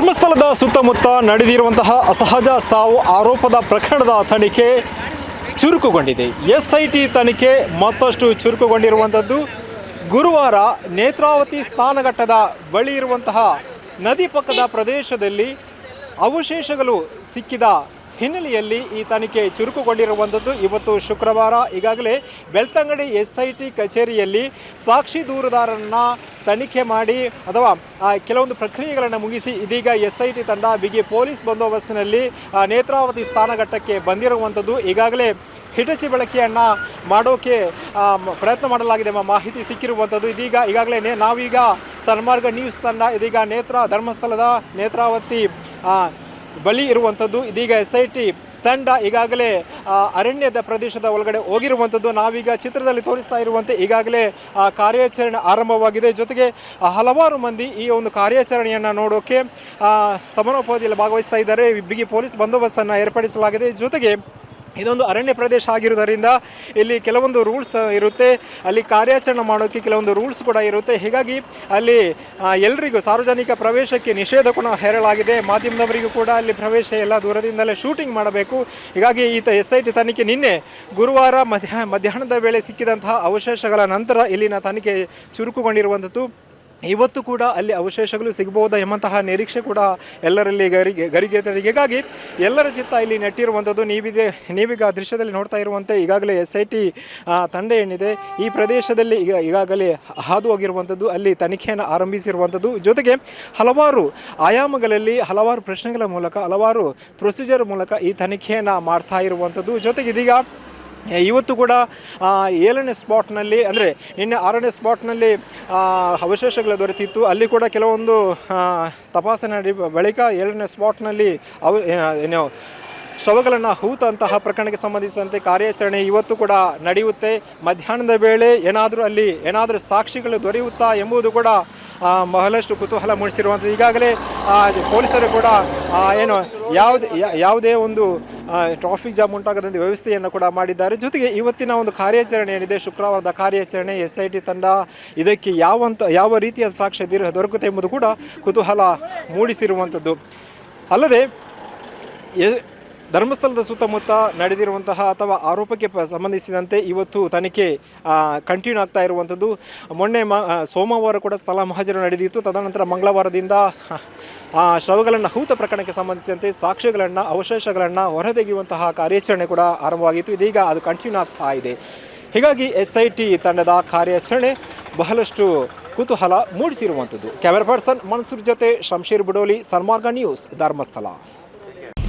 ಧರ್ಮಸ್ಥಳದ ಸುತ್ತಮುತ್ತ ನಡೆದಿರುವಂತಹ ಅಸಹಜ ಸಾವು ಆರೋಪದ ಪ್ರಕರಣದ ತನಿಖೆ ಚುರುಕುಗೊಂಡಿದೆ. ಎಸ್ ಐ ಟಿ ತನಿಖೆ ಮತ್ತಷ್ಟು ಚುರುಕುಗೊಂಡಿರುವಂಥದ್ದು. ಗುರುವಾರ ನೇತ್ರಾವತಿ ಸ್ಥಾನಘಟ್ಟದ ಬಳಿ ಇರುವಂತಹ ನದಿ ಪಕ್ಕದ ಪ್ರದೇಶದಲ್ಲಿ ಅವಶೇಷಗಳು ಸಿಕ್ಕಿದ ಹಿನ್ನೆಲೆಯಲ್ಲಿ ಈ ತನಿಖೆ ಚುರುಕುಗೊಂಡಿರುವಂಥದ್ದು. ಇವತ್ತು ಶುಕ್ರವಾರ ಈಗಾಗಲೇ ಬೆಳ್ತಂಗಡಿ ಎಸ್ ಐ ಟಿ ಕಚೇರಿಯಲ್ಲಿ ಸಾಕ್ಷಿ ದೂರುದಾರರನ್ನ ತನಿಖೆ ಮಾಡಿ ಅಥವಾ ಕೆಲವೊಂದು ಪ್ರಕ್ರಿಯೆಗಳನ್ನು ಮುಗಿಸಿ ಇದೀಗ ಎಸ್ ಐ ಟಿ ತಂಡ ಬಿಗಿ ಪೊಲೀಸ್ ಬಂದೋಬಸ್ತಿನಲ್ಲಿ ನೇತ್ರಾವತಿ ಸ್ಥಾನಘಟ್ಟಕ್ಕೆ ಬಂದಿರುವಂಥದ್ದು. ಈಗಾಗಲೇ ಹಿಟಚಿ ಬಳಕೆಯನ್ನು ಮಾಡೋಕೆ ಪ್ರಯತ್ನ ಮಾಡಲಾಗಿದೆ ಎಂಬ ಮಾಹಿತಿ ಸಿಕ್ಕಿರುವಂಥದ್ದು. ಇದೀಗ ಈಗಾಗಲೇ ನಾವೀಗ ಸನ್ಮಾರ್ಗ ನ್ಯೂಸ್ ತಂಡ, ಇದೀಗ ನೇತ್ರ ಧರ್ಮಸ್ಥಳದ ನೇತ್ರಾವತಿ ಬಳಿ ಇರುವಂಥದ್ದು. ಇದೀಗ ಎಸ್ ಐ ಟಿ ತಂಡ ಈಗಾಗಲೇ ಅರಣ್ಯದ ಪ್ರದೇಶದ ಒಳಗಡೆ ಹೋಗಿರುವಂಥದ್ದು. ನಾವೀಗ ಚಿತ್ರದಲ್ಲಿ ತೋರಿಸ್ತಾ ಇರುವಂತೆ ಈಗಾಗಲೇ ಕಾರ್ಯಾಚರಣೆ ಆರಂಭವಾಗಿದೆ. ಜೊತೆಗೆ ಹಲವಾರು ಮಂದಿ ಈ ಒಂದು ಕಾರ್ಯಾಚರಣೆಯನ್ನು ನೋಡೋಕೆ ಆ, ಸಮರೋಪಾದಿಯಲ್ಲಿ ಭಾಗವಹಿಸ್ತಾ ಇದ್ದಾರೆ. ಬಿಗಿ ಪೊಲೀಸ್ ಬಂದೋಬಸ್ತನ್ನು ಏರ್ಪಡಿಸಲಾಗಿದೆ. ಜೊತೆಗೆ ಇದೊಂದು ಅರಣ್ಯ ಪ್ರದೇಶ ಆಗಿರುವುದರಿಂದ ಇಲ್ಲಿ ಕೆಲವೊಂದು ರೂಲ್ಸ್ ಇರುತ್ತೆ, ಅಲ್ಲಿ ಕಾರ್ಯಾಚರಣೆ ಮಾಡೋಕ್ಕೆ ಕೆಲವೊಂದು ರೂಲ್ಸ್ ಕೂಡ ಇರುತ್ತೆ. ಹೀಗಾಗಿ ಅಲ್ಲಿ ಎಲ್ಲರಿಗೂ ಸಾರ್ವಜನಿಕ ಪ್ರವೇಶಕ್ಕೆ ನಿಷೇಧ ಕೂಡ ಹೇರಲಾಗಿದೆ. ಮಾಧ್ಯಮದವರಿಗೂ ಕೂಡ ಅಲ್ಲಿ ಪ್ರವೇಶ ಎಲ್ಲ ದೂರದಿಂದಲೇ ಶೂಟಿಂಗ್ ಮಾಡಬೇಕು. ಹೀಗಾಗಿ ಈತ ಎಸ್ ಐ ಟಿ ತನಿಖೆ ನಿನ್ನೆ ಗುರುವಾರ ಮಧ್ಯ, ಮಧ್ಯಾಹ್ನದ ವೇಳೆ ಸಿಕ್ಕಿದಂತಹ ಅವಶೇಷಗಳ ನಂತರ ಇಲ್ಲಿನ ತನಿಖೆ ಚುರುಕುಗೊಂಡಿರುವಂಥದ್ದು. ಇವತ್ತು ಕೂಡ ಅಲ್ಲಿ ಅವಶೇಷಗಳು ಸಿಗಬಹುದಾ ಎಂಬಂತಹ ನಿರೀಕ್ಷೆ ಕೂಡ ಎಲ್ಲರಲ್ಲಿ ಗರಿಗೆ ಎಲ್ಲರ ಚಿತ್ತ ಇಲ್ಲಿ ನೆಟ್ಟಿರುವಂಥದ್ದು. ನೀವಿದೆ, ನೀವೀಗ ದೃಶ್ಯದಲ್ಲಿ ನೋಡ್ತಾ ಇರುವಂತೆ ಈಗಾಗಲೇ ಎಸ್ ಐ ಟಿ ತಂಡ ಏನಿದೆ, ಈ ಪ್ರದೇಶದಲ್ಲಿ ಈಗ, ಈಗಾಗಲೇ ಹಾದು ಹೋಗಿರುವಂಥದ್ದು, ಅಲ್ಲಿ ತನಿಖೆಯನ್ನು ಆರಂಭಿಸಿರುವಂಥದ್ದು. ಜೊತೆಗೆ ಹಲವಾರು ಆಯಾಮಗಳಲ್ಲಿ ಹಲವಾರು ಪ್ರಶ್ನೆಗಳ ಮೂಲಕ, ಹಲವಾರು ಪ್ರೊಸೀಜರ್ ಮೂಲಕ ಈ ತನಿಖೆಯನ್ನು ಮಾಡ್ತಾ ಇರುವಂಥದ್ದು. ಜೊತೆಗೆ ಇದೀಗ ಇವತ್ತು ಕೂಡ ಏಳನೇ ಸ್ಪಾಟ್ನಲ್ಲಿ, ಅಂದರೆ ನಿನ್ನೆ ಆರನೇ ಸ್ಪಾಟ್ನಲ್ಲಿ ಅವಶೇಷಗಳು ದೊರೆತಿತ್ತು. ಅಲ್ಲಿ ಕೂಡ ಕೆಲವೊಂದು ತಪಾಸಣೆ ನಡೆ, ಬಳಿಕ ಏಳನೇ ಸ್ಪಾಟ್ನಲ್ಲಿ ಅವ ಏನು, ಶವಗಳನ್ನು ಹೂತಂತಹ ಪ್ರಕರಣಕ್ಕೆ ಸಂಬಂಧಿಸಿದಂತೆ ಕಾರ್ಯಾಚರಣೆ ಇವತ್ತು ಕೂಡ ನಡೆಯುತ್ತೆ. ಮಧ್ಯಾಹ್ನದ ವೇಳೆ ಏನಾದರೂ ಅಲ್ಲಿ ಏನಾದರೂ ಸಾಕ್ಷಿಗಳು ದೊರೆಯುತ್ತಾ ಎಂಬುದು ಕೂಡ ಬಹಳಷ್ಟು ಕುತೂಹಲ ಮೂಡಿಸಿರುವಂಥದ್ದು. ಈಗಾಗಲೇ ಪೊಲೀಸರು ಕೂಡ ಏನು, ಯಾವುದೇ ಯಾವುದೇ ಒಂದು ಟ್ರಾಫಿಕ್ ಜಾಮ್ ಉಂಟಾಗದಂತೆ ವ್ಯವಸ್ಥೆಯನ್ನು ಕೂಡ ಮಾಡಿದ್ದಾರೆ. ಜೊತೆಗೆ ಇವತ್ತಿನ ಒಂದು ಕಾರ್ಯಾಚರಣೆ ಏನಿದೆ, ಶುಕ್ರವಾರದ ಕಾರ್ಯಾಚರಣೆ ಎಸ್ ಐ ಟಿ ತಂಡ, ಇದಕ್ಕೆ ಯಾವಂತ, ಯಾವ ರೀತಿಯ ಸಾಕ್ಷ್ಯ ದೊರಕುತ್ತೆ ಎಂಬುದು ಕೂಡ ಕುತೂಹಲ ಮೂಡಿಸಿರುವಂಥದ್ದು. ಅಲ್ಲದೆ ಧರ್ಮಸ್ಥಳದ ಸುತ್ತಮುತ್ತ ನಡೆದಿರುವಂತಹ ಅಥವಾ ಆರೋಪಕ್ಕೆ ಸಂಬಂಧಿಸಿದಂತೆ ಇವತ್ತು ತನಿಖೆ ಕಂಟಿನ್ಯೂ ಆಗ್ತಾ ಇರುವಂಥದ್ದು. ಮೊನ್ನೆ ಮ ಸೋಮವಾರ ಕೂಡ ಸ್ಥಳ ಮಹಾಜರು ನಡೆದಿತ್ತು. ತದನಂತರ ಮಂಗಳವಾರದಿಂದ ಶವಗಳನ್ನು, ಹೂತ ಪ್ರಕರಣಕ್ಕೆ ಸಂಬಂಧಿಸಿದಂತೆ ಸಾಕ್ಷ್ಯಗಳನ್ನು, ಅವಶೇಷಗಳನ್ನು ಹೊರತೆಗೆಯುವಂತಹ ಕಾರ್ಯಾಚರಣೆ ಕೂಡ ಆರಂಭವಾಗಿತ್ತು. ಇದೀಗ ಅದು ಕಂಟಿನ್ಯೂ ಆಗ್ತಾ ಇದೆ. ಹೀಗಾಗಿ ಎಸ್ ಐ ಟಿ ತಂಡದ ಕಾರ್ಯಾಚರಣೆ ಬಹಳಷ್ಟು ಕುತೂಹಲ ಮೂಡಿಸಿರುವಂಥದ್ದು. ಕ್ಯಾಮೆರಾ ಪರ್ಸನ್ ಮನ್ಸೂರ್ ಜೊತೆ ಶಂಶೀರ್ ಬುಡೋಲಿ, ಸನ್ಮಾರ್ಗ ನ್ಯೂಸ್, ಧರ್ಮಸ್ಥಳ.